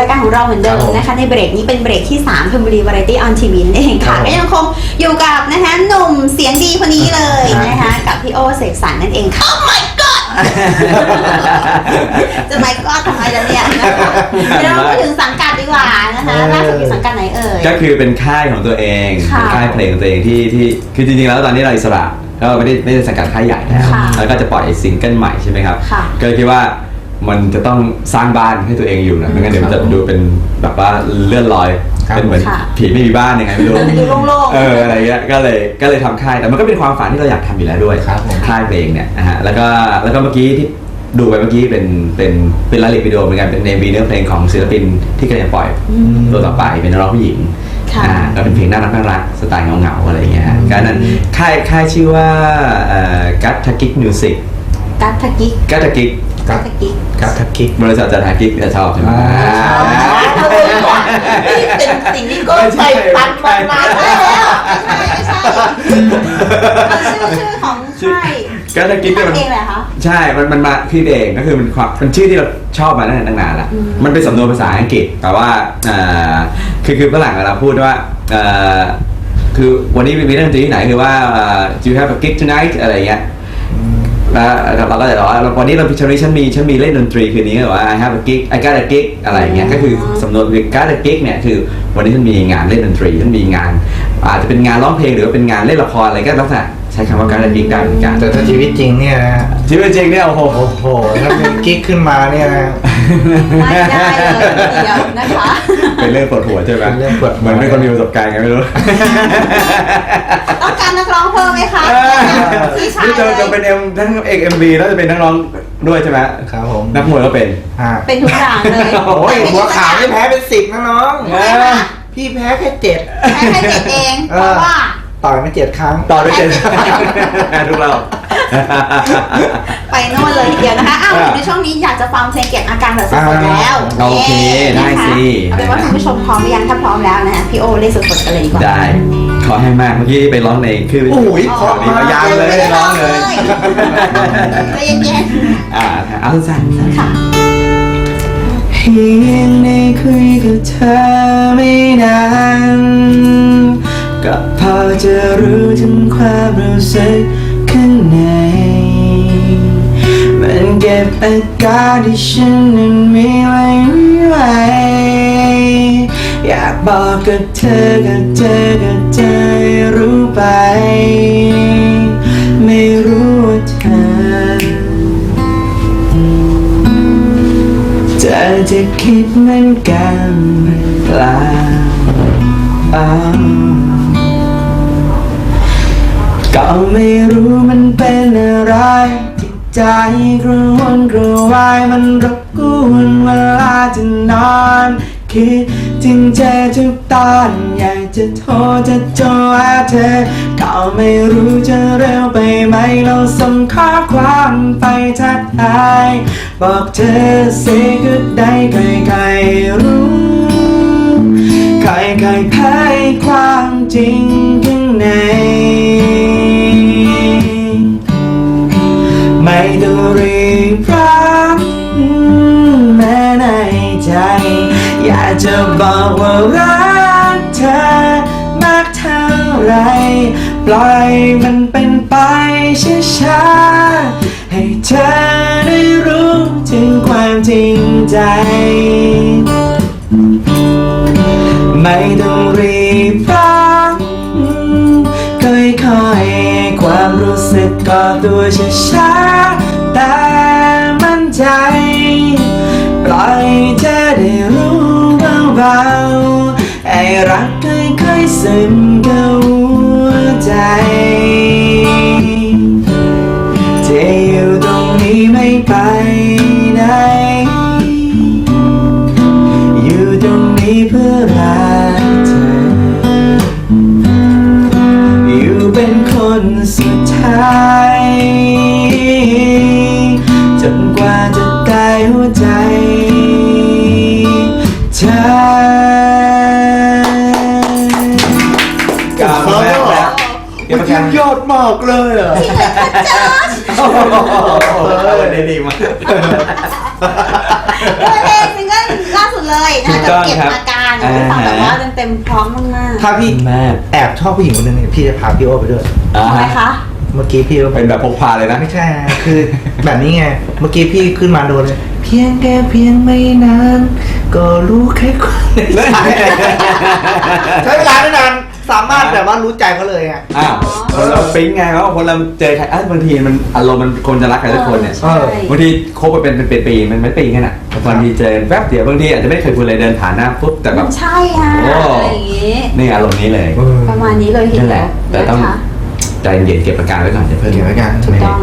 รายการของเราเหมือนเดิมนะคะ ในเบรกนี้เป็นเบรกที่3ธนบุรีวาไรตี้ออนทีวีนั่นเองค่ะก็ยังคงอยู่กับนะคะหนุ่มเสียงดีคนนี้เลยนะคะกับพี่โอเสกสรรนั่นเองค่ะ Oh my god จะไม่ก็ทำไมล่ะเนี่ยนะคะเดี๋ยวเราพูดถึงสังกัดดีกว่านะคะล่าสุดอยู่สังกัดไหนเอ่ยก็คือเป็นค่ายของตัวเองค่ะเป็นค่ายเพลงของตัวเองที่ที่คือจริงๆแล้วตอนนี้เราอิสระก็ไม่ได้ไม่ได้สังกัดค่ายใหญ่แล้วค่ะแล้วก็จะปล่อยซิงเกิลใหม่ใช่ไหมครับค่ะก็เลยคิดว่า มันจะต้องสร้างบ้านให้ตัวเองอยู่นะไม่งั้นเดี๋ยวมันจะดูเป็นแบบว่าเลื่อนลอย ครับ เป็นเหมือนค่ะ ผีไม่มีบ้านยังไงไม่รู้ มันดูโล่งๆเอออะไรเงี้ยก็เลยก็เลยทำค่ายแต่มันก็เป็นความฝันที่เราอยากทำอยู่แล้วด้วยครับผมค่ายเพลงเนี่ยนะฮะแล้วก็แล้วก็เมื่อกี้ที่ดูไปเมื่อกี้เป็นเป็นเป็นรายละเอียดวิดีโอเหมือนกันเป็นในวีเนื้อเพลงของศิลปินที่กำลังจะปล่อยตัวต่อไปเป็นนักร้องผู้หญิงค่ะ อ่าก็เป็นเพลงน่ารักน่ารักสไตล์เงาๆอะไรอย่างเงี้ยฮะก็นั้นค่ายค่ายชื่อว่ากัตทากิกมิวสิกกัตทกิก กัตทากิก กัตทกิกกับทักกิกบริษัทจัดหากิกจะชอบใช่ไหมอ่าเป็นสิ่งที่ก็ไปปันมานานแล้วไม่ใช่ไม่ใช่เอาชื่อชื่อของค่ายกัตทากิกเนี่ยมัน เองแหละคะ ใช่ มันมันมาคิดเองก็คือมันความมันชื่อที่เราชอบมาตั้งแต่ตั้งนานละ อืม มันเป็นสำนวนภาษาอังกฤษแต่ว่าอ่าคือคือฝรั่งเราพูดว่าเอ่อคือวันนี้มีเรื่องดนตรีที่ไหนคือว่าเอ่อ do you have a gig tonight อะไรอย่างเงี้ย แล้วเราก็จะบอกว่าวันนี้เราพิชนี้ฉันมีฉันมีเล่นดนตรีคืนนี้หรือว่า I have a gig I got a gig อะไรอย่างเงี้ยก็คือสำนวน I got a gig เนี่ยคือวันนี้ฉันมีงานเล่นดนตรีฉันมีงาน อาจจะเป็นงานร้องเพลงหรือว่าเป็นงานเล่นละครอะไรก็ลักษณะใช้คำว่า got a gig ได้เหมือนกันแต่ถ้าชีวิตจริงเนี่ยนะ ชีวิตจริงเนี่ยโอ้โหโอ้โหถ้าเป็นกิ๊กขึ้นมาเนี่ยนะ ไม่ได้เลยทีเดียวนะคะเป็นเรื่องปวดหัวใช่ไหมเป็นเรื่องปวดหัวเหมือนเป็นคนมีประสบการณ์ไงไม่รู้ต้องการนักร้องเพิ่มไหมคะพี่ชายนี่จะเลจะเป็นเอ็มทั้งเอกเอ็มบีแล้วจะเป็นนักร้องด้วยใช่ไหมครับผมนักมวยก็เป็น ฮะเป็นทุกอย่างเลยโอ้ยหัวขาวนี่แพ้เป็นสิบนะน้องทำไมคะพี่แพ้แค่เจ็ดแค่แค่เจ็ดเองเพราะว่า ต่อยไม่เจ็ดครั้ง ต่อด้วยเจน ทุกเรา ไปโน่นเลยทีเดียวนะคะอ้าวในช่วงนี้อยากจะฟังเพลงเก็บอาการแบบสดๆแล้วโอเคได้สิเอาเป็นว่าคุณผู้ชมพร้อมหรือยังถ้าพร้อมแล้วนะฮะพี่โอเล่นสดๆกันเลยดีกว่าได้ขอให้มากเมื่อกี้ไปร้องในคือโอ้ยขอนี้พยายามเลยร้องเลยใจเย็นอ่าเอาสั้นๆค่ะเพียงได้คุยกับเธอไม่นานก็พอจะรู้ถึงความรู้สึกข้าง ใน มันเก็บอาการที่ฉันนั้นไม่ไหวไม่ไหวอยากบอกกับเธอกับเธอกับเธอให้รู้ไป ไม่รู้ว่าเธอเธอจะคิดเหมือนกันหรือเปล่า ไม่รู้มันเป็นอะไรที่ใจกระวนกระวายมันรบกวนเวลาจะนอน คิดถึงเธอทุกตอนอยากจะโทรจะโทรหาเธอก็ไม่รู้จะเร็วไปไหมเราส่งข้อความไปทักทายบอกเธอเสียก็ได้ใครๆรู้ใครๆแพ้ความจริงข้างใน ไม่ต้องรีบรับแม้ในใจ อยากจะบอกว่ารักเธอมากเท่าไร ปล่อยมันเป็นไปช้าๆให้เธอได้รู้ถึงความจริงใจ ไม่ต้องรีบ ตัวช้าๆแต่มั่นใจปล่อยเธอได้รู้เบาๆไอ้รักค่อยๆซึมเข้าหัวใจจะอยู่ตรงนี้ไม่ไปไหน เออได้ดีมากด้วเพลงซิงเกิลล่าสุดเลยนะถูกกับต้องเก็บครับอาการนะไปฟังแบบอ่าว่าเต็มๆพร้อมมากถ้าพี่มากแอบชอบผู้หญิงคนหนึงเนี่ยพี่จะพาพี่โอไปด้วยๆอ่าทำไมคะ เมื่อกี้พี่ก็เป็นแบบพกพาเลยนะ ไม่ใช่นะคือ แบบนี้ไง เมื่อกี้พี่ขึ้นมาโดนเลย เพียงแค่เพียงไม่นาน ก็รู้แค่ความในใจใช้เวลาไม่นาน สามารถแบบว่ารู้ใจเขาเลยอะอ้าวคนเราปิ๊งไงเพราะว่าคนเราเจอใครอะบางทีมันอารมณ์มันคนจะรักใครสักคนเนี่ย ใช่ บางทีคบไปเป็นเป็นปีๆมันไม่ปีแค่น่ะบางทีเจอแป๊บเดียวบางทีอาจจะไม่เคยคุยเลยเดินผ่านหน้าปุ๊บแต่แบบ ใช่ค่ะโอ้ อะไรอย่างงี้ นี่อารมณ์นี้เลยประมาณนี้เลยทีนั่นเดีแหยละวแต่นะต้องคะใจเย็นเก็บอาการไว้ก่อนอย่าเพิ่งเก็บไว้กันถูกต้อง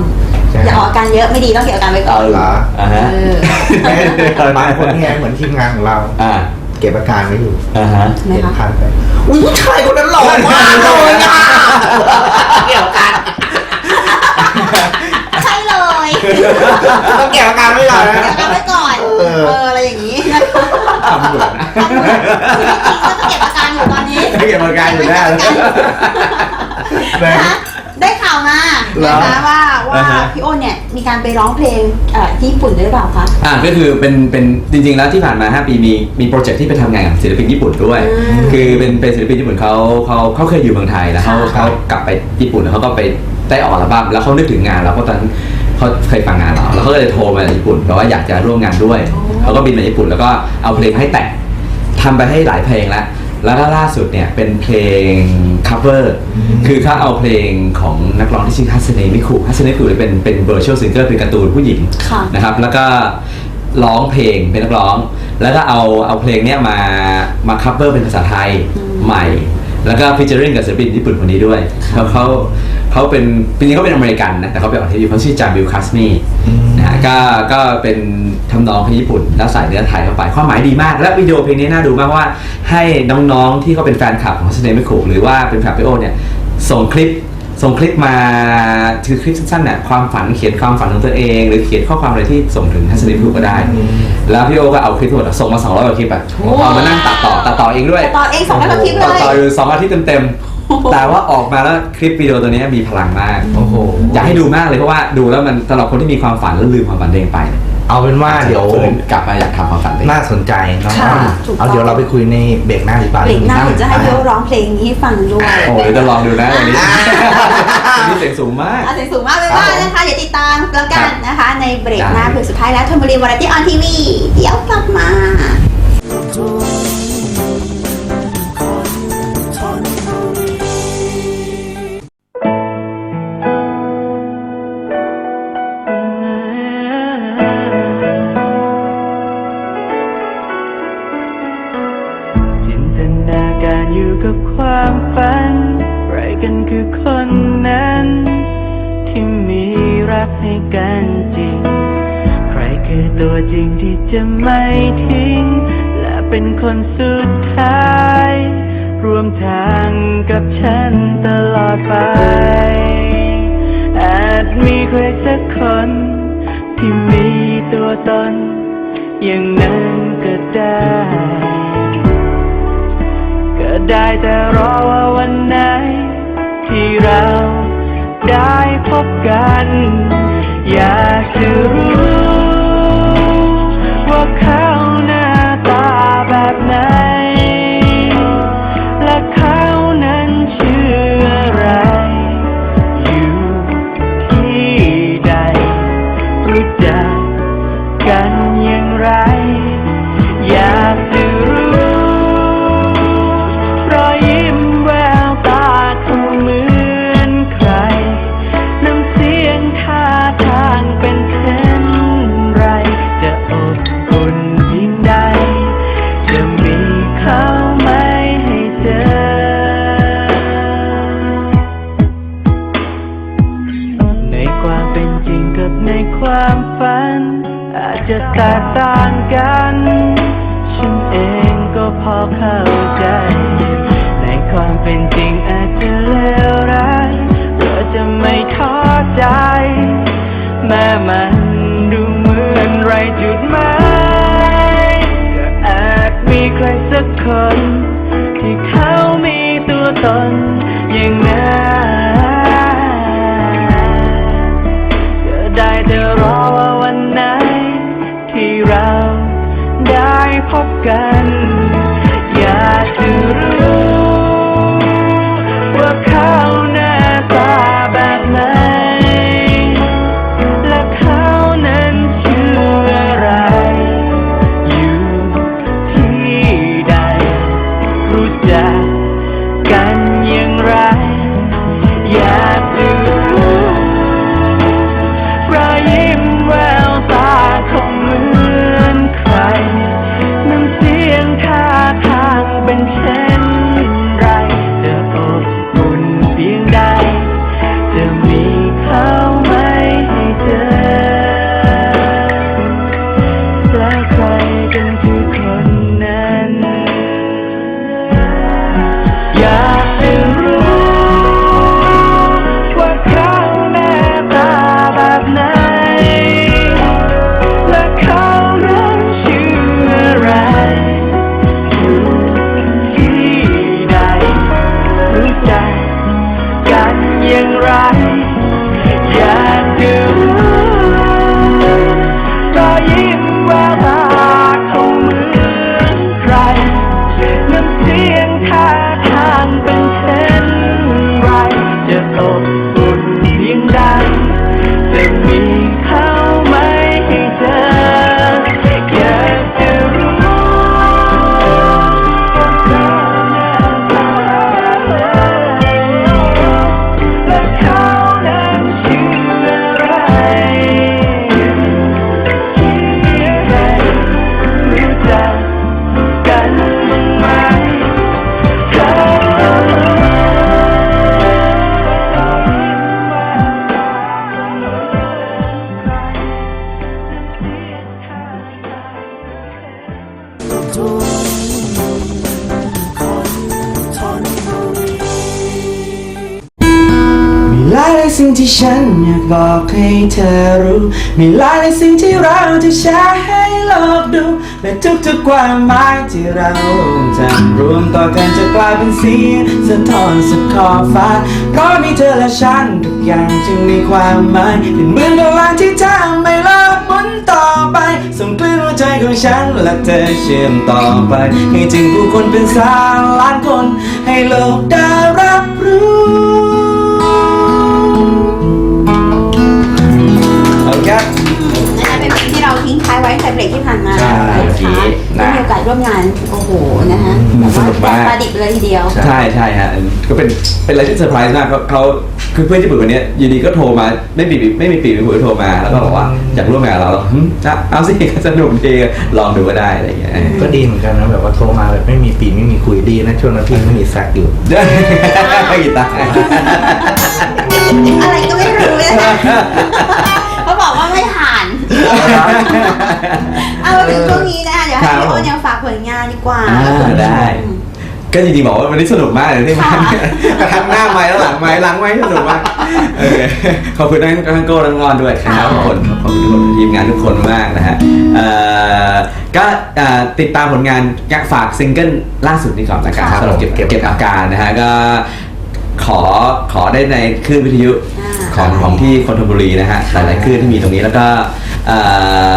ใช่อย่าออกอาการเยอะไม่ดีต้องเก็บอาการไว้ก่เอาอนเหรออ่าฮะเออ บางคนเนี่ยเหมือนทีมงานของเรา อ่า เก็บอาการไว้อยู่อ่าฮะทำไมเก็บคะผ่านไปอุ้ยผู้ชายคนนั้นหล่อมากเลยอะเกี่ยวกันใช่เลยต้องเก็บอาการไว้ก่อนนะเก็บอาการไว้ก่อนเออเอออะไรอย่างนี้นะคะทำเหมือนนะชีวิตจริงก็เก็บอาการอยู่ตอนนี้เก็บอาการอยู่แน่เลยนะคะได้ข่าวมานะคะว่า ว่าอ่าฮะ พี่อ้นเนี่ยมีการไปร้องเพลงเอ่อที่ญี่ปุ่นด้วยหรือเปล่าคะ อ่าก็คือเป็นเป็นจริง ๆ แล้วที่ผ่านมา 5 ปีมีมีโปรเจกต์ที่ไปทำงานกับศิลปินญี่ปุ่นด้วย อืมคือเป็นเป็นศิลปินญี่ปุ่นเขาเขาเขาเคยอยู่เมืองไทยแล้วเขาค่ะเขากลับไปญี่ปุ่นแล้วเขาก็ไปได้ออกอัลบั้มแล้วเขานึกถึงงานเราเพราะตอนนั้นเขาเคยฟังงานเราแล้วเขาก็เลยโทรมาจากญี่ปุ่นบอกว่าอยากจะร่วมงานด้วยเขาก็บินมาญี่ปุ่นแล้วก็เอาเพลงให้แต่งทำไปให้หลายเพลงแล้ว แล้วก็ล่าสุดเนี่ยเป็นเพลง cover คือเขาเอาเพลงของนักร้องที่ชื่อฮัสเนมิคุฮัสเนมิคุเป็นเป็น virtual singer เป็นการ์ตูนผู้หญิงค่ะ นะครับ แล้วก็ร้องเพลงเป็นนักร้อง แล้วก็เอาเอาเพลงเนี้ยมามา cover เป็นภาษาไทยอืมใหม่ แล้วก็ featuring กับศิลปินญี่ปุ่นคนนี้ด้วยเขาเขาเขาเป็นจริงๆเขาเป็นอเมริกันนะแต่เขาไปออกที่ญี่ปุ่นเขาชื่อจาบิลคัสมีอืมนะฮะก็ก็เป็นทำนองเพลงญี่ปุ่น แล้วใส่เนื้อไทยเข้าไปความหมายดีมาก และวิดีโอเพลงนี้น่าดูมากเพราะว่าให้น้องๆที่เขาเป็นแฟนคลับของสเนมิคุหรือว่าเป็นแฟนพี่โอเนี่ยส่งคลิป ส่งคลิปมาคือคลิปสั้นๆเนี่ยความฝันเขียนความฝันของตัวเอง หรือเขียนข้อความอะไรที่ส่งถึงทัศนีพิก็ได้ แล้วพี่โอก็เอาคลิปทั้งหมดอะส่งมา200กว่าคลิปอะโอ้เอามานั่งตัดต่อตัดต่อเองด้วยตัดต่อเอง200กว่าคลิปเลยตัดต่ออยู่สองอาทิตย์เต็มๆ แต่ว่าออกมาแล้วคลิปวิดีโอตัวนี้มีพลังมาก โอ้โห อยากให้ดูมากเลยเพราะว่าดูแล้วมันสำหรับคนที่มีความฝันแล้วลืมความฝันตัวเองไป เนี่ยเอาเป็นว่าเดี๋ยวฝืนกลับมาอยากทำความฝันตัวเอง น่าสนใจเนาะค่ะถูกต้อง เอาเดี๋ยวเราไปคุยในเบรกหน้าดีกว่าเบรกหน้าหนูจะให้พี่โอ้ร้องเพลงนี้ให้ฟังด้วย โอ้เดี๋ยวจะลองดูนะวันนี้อ่าวันนี้เสียงสูงมาก อาเสียงสูงมากเลยว่านะคะอย่าติดตามแล้วกันนะคะ ในเบรกหน้าได้เบรกสุดท้ายแล้วธนบุรีวาไรตี้ออนทีวี เดี๋ยวกลับมาจิ ได้ ก็ได้แต่รอว่าวันไหน ที่เราได้พบกัน อยากจะรู้ มี ที่ฉันอยากบอกให้เธอรู้ มีหลายหลายสิ่งที่เราจะแชร์ให้โลกดู และทุกๆความหมายที่เราจะรวมต่อกันจะกลายเป็นเสียงสะท้อนสุดขอบฟ้า เพราะมีเธอและฉันทุกอย่างจึงมีความหมายเป็นเหมือนดวงลานที่ทำให้โลกหมุนต่อไปส่งคลื่นหัวใจของฉันและเธอเชื่อมต่อไป ให้ถึงผู้คนเป็นสนล้านคน ให้โลกได้รับรู้ ไว้ในเบรกที่ผ่านมาใช่นะคะนะได้มีโอกาสร่วมงาน โอ้โห นะคะอืมแบบว่าสนุกมาก ปลาดิบเลยทีเดียว ใช่ใช่ฮะก็เป็นเป็นอะไรที่เซอร์ไพรส์มากเขาเขาคือเพื่อนญี่ปุ่นคนเนี้ยอยูดีก็โทรมาไม่ปีไม่มีปีไม่ผูโทรมา แล้วก็บอกว่าอยากร่วมงานกับเราเราหึจะเอาสิสนุกดีลองดูก็ได้อะไรอย่างเงี้ย ก็ดีเหมือนกันนะแบบว่าโทรมาแบบไม่มีปีไม่มีคุยดีนะช่วงนั้นพี่ไม่มีแซกอยู่ ได้กีตาร์อะไรก็ไม่รู้นะคะเขาบอกว่าไม่ผ่าน เอามาถึงช่วงนี้นะคะเดี๋ยวให้ครับพี่โอ้นยังฝากผลงานดีกว่า อ่าได้อืมก็จริงๆบอกว่าวันนี้สนุกมากเลยที่มาค่ะ ทั้งหน้าไม้แล้วหลังไม้หลังไม้สนุกมากเออขอบคุณทั้งทั้งโก้ทั้งงอนด้วยนะครับทุกคนขอบคุณทุกคนทีมงานทุกคนมากนะฮะเอ่อก็เอ่อติดตามผลงานอยากฝากซิงเกิลล่าสุดนี้ก่อนนะครับครับสำหรับเก็บเก็บเก็บอาการนะฮะก็ขอขอได้ในคลื่นวิทยุ อ่า ของของที่คอนโทบุรีนะฮะหลายๆคลื่นที่มีตรงนี้แล้วก็ เอ่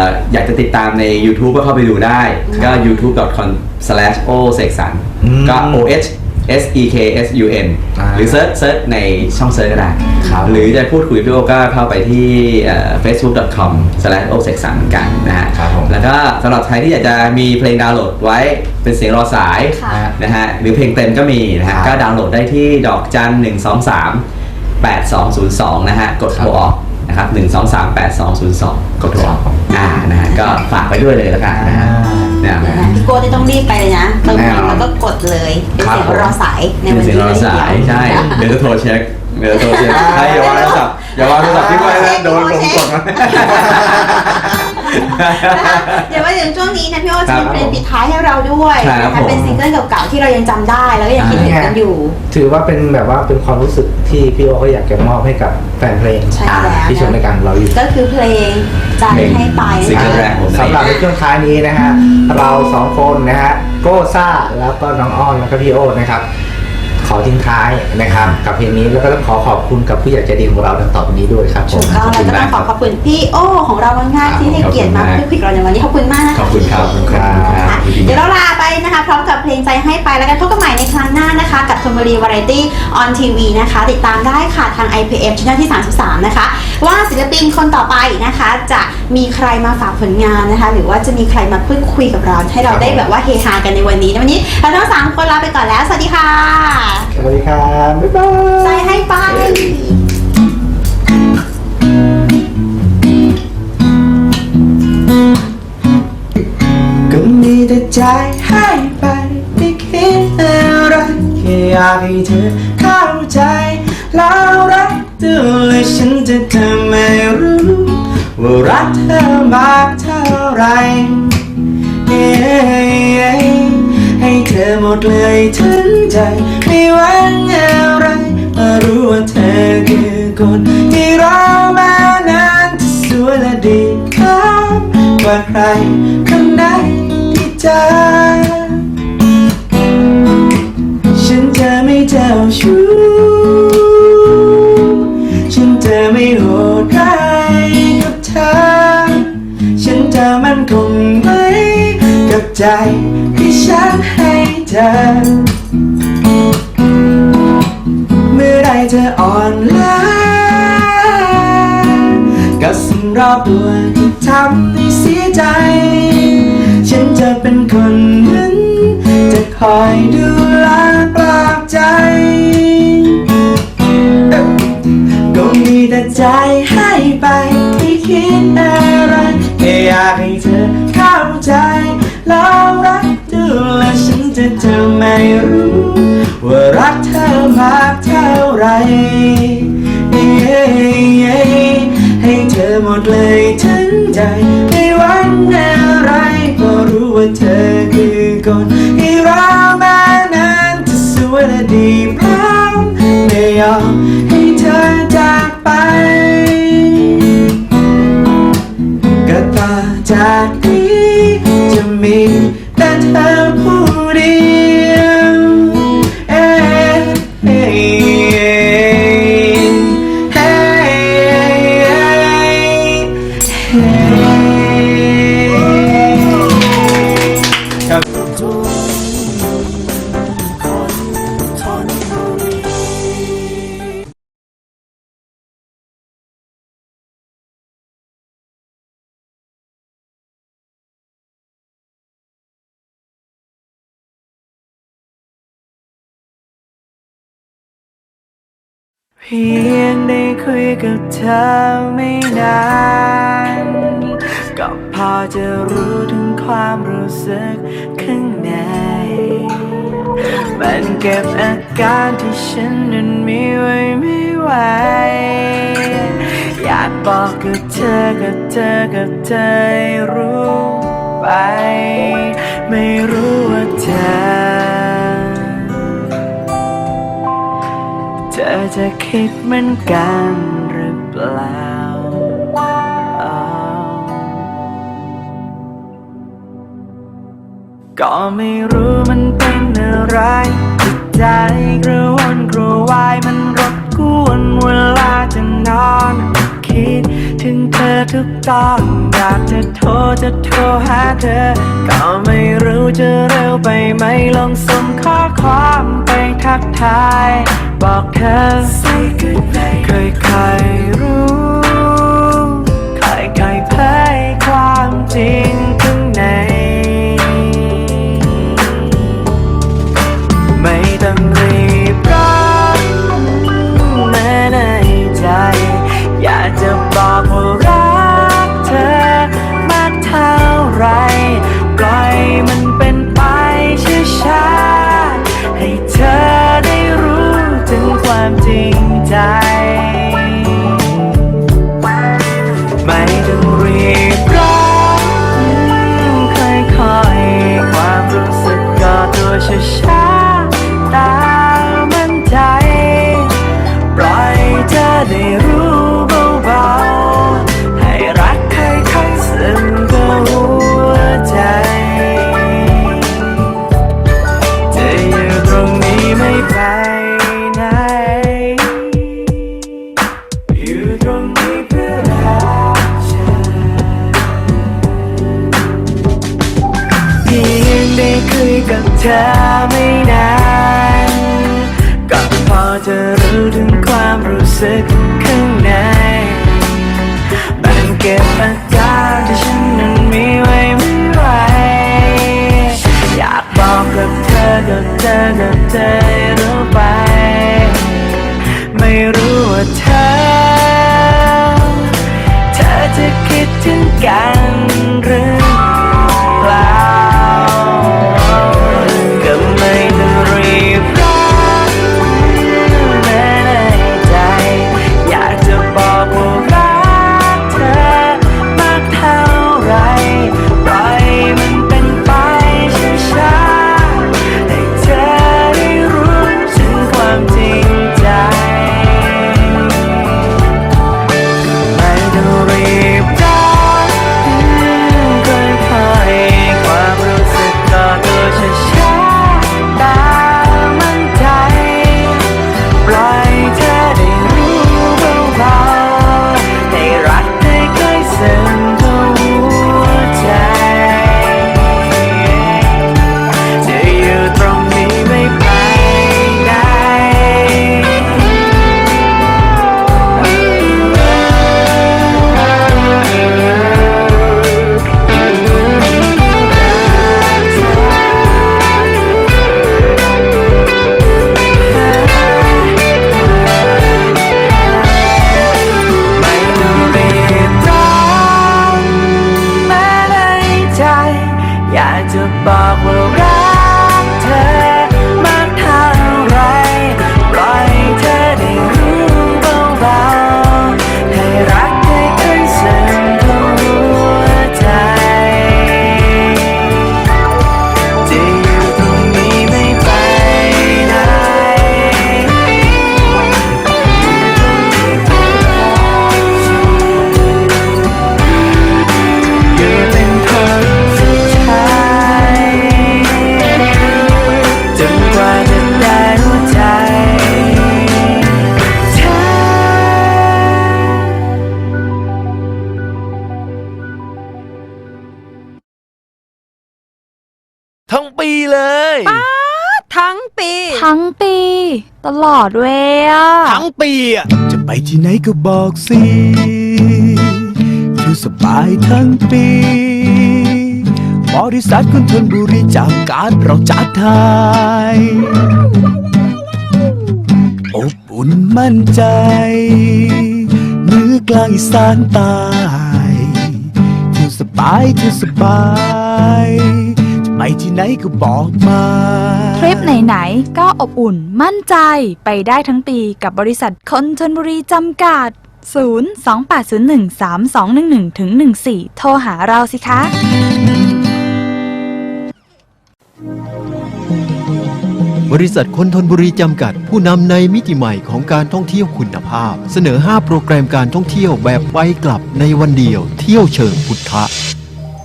ออยากจะติดตามใน YouTube ก็เข้าไปดูได้ ก็ youtube.com/o เสกสรรอืมก็ o h s e k s u n อ่าหรือเซิร์ชเซิร์ชในช่องเซิร์ชก็ได้ครับหรือจะพูดคุยกับพี่โอก็เข้าไปที่เอ่อ facebook.com/o เสกสรรเหมือนกันนะฮะครับผม แล้วก็สำหรับใครที่อยากจะมีเพลงดาวน์โหลดไว้เป็นเสียงรอสาย ค่ะ นะฮะหรือเพลงเต็มก็มีนะครัฮะบก็ดาวน์โหลดได้ที่ดอกจัน 1 2 3 8 2 0 2 นะฮะ กดโทรออก นะครับ1 2 3 8 2 0 2กดโทรออกอ่านะฮะก็ฝากไปด้วยเลยแล้วกันนะฮะนะนะฮะพี่โก้จะต้องรีบไปเลยนะเติมแน่เงินนอนแล้วก็กดเลยเป็นครับเสียงผม รอสายในเป็วันนเสียงนี้รอสายใช่ เดี๋ยวจะโทรเช็คเดี๋ยวจะโทรเช็คใครอย่าวางโทรศัพท์อย่าวางโทรศัพท์ทิ้งไว้นะโดนลงกดนะ นะคะเดี๋ยวมาถึงช่วงนี้นะพี่โอ้จะมีเพลงปิดท้ายให้เราด้วยครับนะคะผม เป็นซิงเกิลเก่าๆที่เรายังจำได้แล้วก็ยังคิดถึงกันอยู่ ถือว่าเป็นแบบว่าเป็นความรู้สึกที่พี่โอเขาอยากจะมอบให้กับแฟนเพลงใช่แล้ว ที่ชมรายการเราอยู่ ก็คือเพลงใจให้ไปซิงเกิลแรกผมสำหรับในช่วงท้ายนี้นะฮะเราสองคนนะฮะโก้ซ่าแล้วก็น้องอ้อนแล้วก็พี่โอนะครับ ขอทิ้งท้ายนะครับ กับเพลงนี้แล้วก็ต้องขอขอบคุณกับผู้ใหญ่ใจดีของเราดังต่อไปนี้ด้วยครับผถูมกต้องแล้วก็ต้องขอขอบคุณพี่โอของเรามากๆที่ให้เกียรติมาพูดคุยกับเราในวันนี้ขอบคุณมากนะขอบคุณครับขอบคุณครับนะคะเดี๋ยวเราลาไปนะคะ พร้อมกับเพลงใจให้ไปแล้วกันพบกันใหม่ในครั้งหน้านะคะ กับชมบุรีวาไรตี้ออนทีวีนะคะ ติดตามได้ค่ะทาง IPM ช่องที่ 33 นะคะ ว่าศิลปินคนต่อไปนะคะ จะมีใครมาฝากผลงานนะคะ หรือว่าจะมีใครมาพูดคุยกับเรา ให้เราได้แบบว่าเฮฮากันในวันนี้ในวันนี้เราทั้งสามคนลาไปก่อนแล้วสวัสดีค่ะสวัสดีครับ บ๊ายบายใจให้ไปก็มีแต่ใจให้ไปไม่คิดอะไรแค่อยากให้เธอเข้าใจ แล้วรักเธอและฉันจะทำไม่รู้ ว่ารักเธอมากเท่าไหรเย้ให้ เธอหมดเลยทั้งใจไม่หวังอะไรมารู้ว่าเธอคือคนที่รอมานานที่สวยและดีครับกว่าใครคนไหนที่เจอฉันจะไม่เจ้าชู้ฉันจะไม่โหดร้ายกับเธอ ฉันจะมั่นคงไว้กับใจ เธอ เมื่อไรเธออ่อนล้ากับสิ่งรอบตัวที่ทำให้เสียใจ ฉันจะเป็นคนนั้น จะคอยดูแลปลอบใจ ก็มีแต่ใจให้ไปที่คิดอะไรแค่อยากให้เธอเข้าใจแล้วะฉันจะเธอไม่รู้ ว่ารักเธอมากเท่าไหรเย้ให้เธอหมดเลยทั้งใจไม่หวังอะไรก็รู้ว่าเธอคือคนที่รอมานานจะสวยและดีพอ พียงได้คุยกับเธอไม่นาน ก็พอจะรู้ถึงความรู้สึกข้างใน มันเก็บอาการที่ฉันนั้นมีไว้ไม่ไหว อยากบอกกับเธอกับเธอกับเธอให้รู้ไป ไม่รู้ว่าเธอ เธอจะคิดเหมือนกันหรือเปล่า ก็ไม่รู้มันเป็นอะไรจิตใจกระวนกระวายมันรบกวนเวลาจะนอน คิดถึงเธอทุกตอนอยากจะโทรจะโทรหาเธอ ก็ไม่รู้จะเร็วไปไหมลองส่งข้อความไปทักทาย บอกเธอ Say goodbye เคยๆรู้เตลอดเวยอะทั้งปีอะจะไปที่ไหนก็บอกสิอยู่สบายทั้งปีบริษัทคุณทนบุรีจากการเราจัดทายอบอุ่นมั่นใจเหนือกลางอีสานใต้อยู่สบายอยู่สบาย จะไปที่ไหนก็บอกมา ทริปไหนๆ ก็อบอุ่นมั่นใจไปได้ทั้งปีกับบริษัทคนชนบุรีจำกัด 0 2 8 0 1 3 2 1 1ถึง14 โทรหาเราสิคะ บริษัทคนทนบุรีจำกัด ผู้นำในมิติใหม่ของการท่องเที่ยวคุณภาพ เสนอ 5 โปรแกรมการท่องเที่ยวแบบไปกลับในวันเดียว เที่ยวเชิงพุทธะ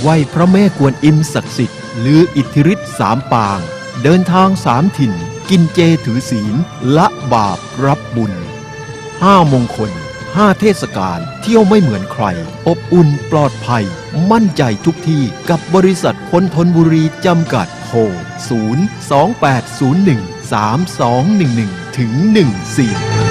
ไหวพระแม่กวนอิมศักดิ์สิทธิ์หรืออิทธิฤทธิ์สามปาง เดินทางสามถิ่น กินเจถือศีล ละบาปรับบุญห้ามงคลห้าเทศกาลเที่ยวไม่เหมือนใคร อบอุ่นปลอดภัย มั่นใจทุกที่กับบริษัทคนทนบุรีจำกัดโทร0 2 8 0 1 3 2 1 1ถึง14